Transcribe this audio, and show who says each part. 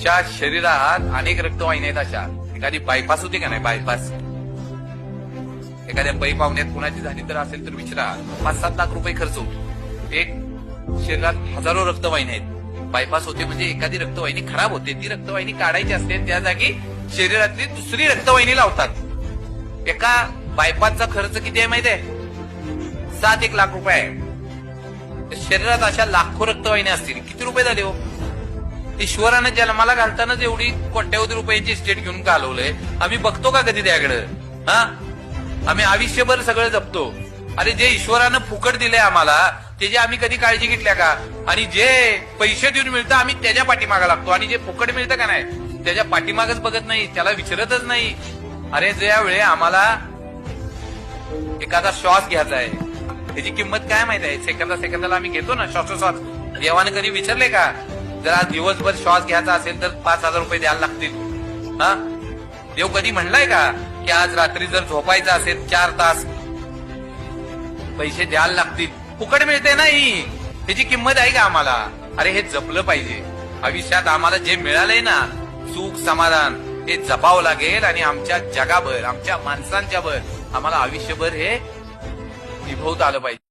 Speaker 1: तुमच्या शरीरात अनेक रक्तवाहिन्या आहेत अशा. एखादी बायपास होते का नाही? बायपास एखाद्या पै पाहुण्यात कुणाची झाली तर असेल तर विचारा. पाच सात लाख रुपये खर्च होतो. एक शरीरात हजारो रक्तवाहिन्या आहेत. बायपास होते म्हणजे एखादी रक्तवाहिनी खराब होते. ती रक्तवाहिनी काढायची असते त्या जागी शरीरातली दुसरी रक्तवाहिनी लावतात. एका बायपासचा खर्च किती आहे माहिती आहे? सात एक लाख रुपये आहे. शरीरात अशा लाखो रक्तवाहिन्या असतील. किती रुपये झाले हो? ईश्वरानं जन्माला घालतानाच एवढी कोट्यावधी रुपयांची स्टेट घेऊन घालवलंय आम्ही बघतो का कधी त्याकडं? हा? आम्ही आयुष्यभर सगळं जपतो. अरे जे ईश्वरानं फुकट दिलंय आम्हाला त्याची आम्ही कधी काळजी घेतल्या का? आणि जे पैसे देऊन मिळतं आम्ही त्याच्या पाठीमागा लागतो. आणि जे फुकट मिळतं का नाही त्याच्या पाठीमागच बघत नाही त्याला विचारतच नाही. अरे ज्या वेळे आम्हाला एखादा श्वास घ्यायचा आहे त्याची किंमत काय माहिती आहे? सेकंदा सेकंदाला आम्ही घेतो ना श्वासोश्वास. देवाने कधी विचारले का? जर आज दिवसभर श्वास घ्यायचा असेल तर पाच हजार रुपये द्यायला लागतील. हा? देव कधी म्हणलाय का की आज रात्री जर झोपायचं असेल चार तास पैसे द्यायला लागतील. फुकट मिळते नाही. त्याची किंमत आहे का आम्हाला? अरे हे जपलं पाहिजे. आयुष्यात आम्हाला जे मिळालंय ना सुख समाधान हे जपावं लागेल आणि आमच्या जगाभर आमच्या माणसांच्या भर आम्हाला आयुष्यभर हे निभवता आलं पाहिजे.